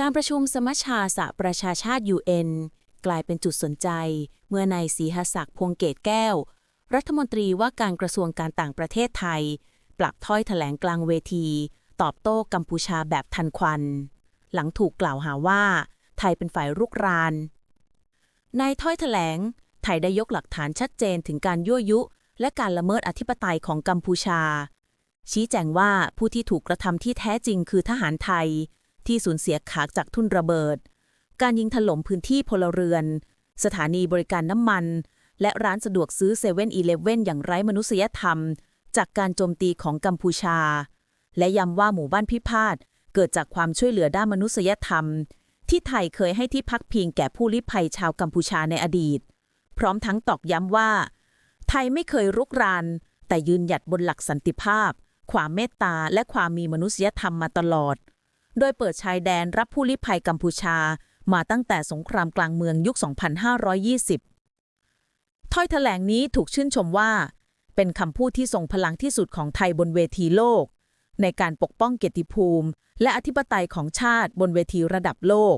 การประชุมสมัชชาสหประชาชาติ UN กลายเป็นจุดสนใจ เมื่อนายศรีหศักดิ์พวงเกตแก้ว รัฐมนตรีว่าการกระทรวงการต่างประเทศไทย ปรับถ้อยแถลงกลางเวที ตอบโต้กัมพูชาแบบทันควัน หลังถูกกล่าวหาว่า ไทยเป็นฝ่ายรุกรานในถ้อยแถลง ไทยได้ยกหลักฐานชัดเจนถึงการยั่วยุ และการละเมิดอธิปไตยของกัมพูชา ชี้แจงว่าผู้ที่ถูกกระทำที่แท้จริงคือทหารไทย ที่สูญเสียขาจากทุ่นระเบิด การยิงถล่มพื้นที่พลเรือน สถานีบริการน้ำมัน และร้านสะดวกซื้อเซเว่นอีเลฟเว่นอย่างไร้มนุษยธรรม จากการโจมตีของกัมพูชา และย้ำว่าหมู่บ้านพิพาทเกิดจากความช่วยเหลือด้านมนุษยธรรม ที่ไทยเคยให้ที่พักพิงแก่ผู้ลี้ภัยชาวกัมพูชาในอดีต พร้อมทั้งตอกย้ำว่า ไทยไม่เคยรุกราน แต่ยืนหยัดบนหลักสันติภาพ ความเมตตาและความมีมนุษยธรรมมาตลอด โดยเปิดชายแดนรับผู้ลี้ภัยกัมพูชา มาตั้งแต่สงครามกลางเมืองยุค 2520 ถ้อยแถลงนี้ถูกชื่นชมว่า เป็นคำพูดที่ทรงพลังที่สุดของไทยบนเวทีโลก ในการปกป้องเกียรติภูมิ และอธิปไตยของชาติบนเวทีระดับโลก